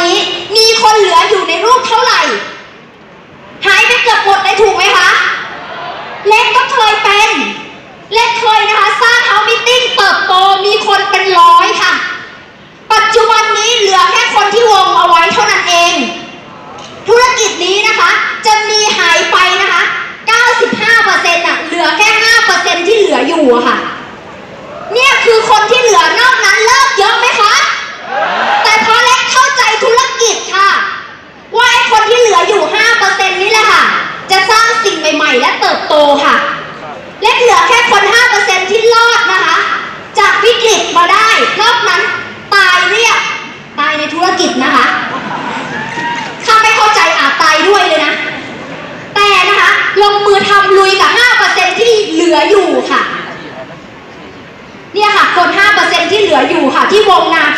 นี้มีคนเหลืออยู่ในรูปเท่าไหร่ หายไปเกือบหมดเลยถูกไหมคะ เล็กก็เคยเป็น เล็กเคยนะคะ สร้างเฮามิทติ้งเติบโตมีคนเป็นร้อยค่ะ ปัจจุบันนี้เหลือแค่คนที่วงเอาไว้เท่านั้นเอง ธุรกิจนี้นะคะ จะมีหายไปนะคะ 95%อะเหลือแค่ 5%ที่เหลืออยู่อะค่ะ เนี่ยคือคนที่เหลือนอกนั้นเลิกเยอะไหมคะ แต่พอเล็กเข้าใจธุรกิจค่ะ ว่าไอ้คนที่เหลืออยู่ 5%นี่แหละค่ะ จะสร้างสิ่งใหม่ ๆ และเติบโตค่ะ เล็กเหลือแค่คน 5%ที่รอดนะคะ จากวิกฤตมาได้นอกนั้นตายเรียบตายในธุรกิจนะคะ ถ้าไม่เข้าใจอาจตายด้วยเลยนะ แต่นะคะ ลงมือทำลุยกับ 5%ที่เหลืออยู่ค่ะ เนี่ยค่ะ คน 5%ที่เหลืออยู่ค่ะ ที่วงนาง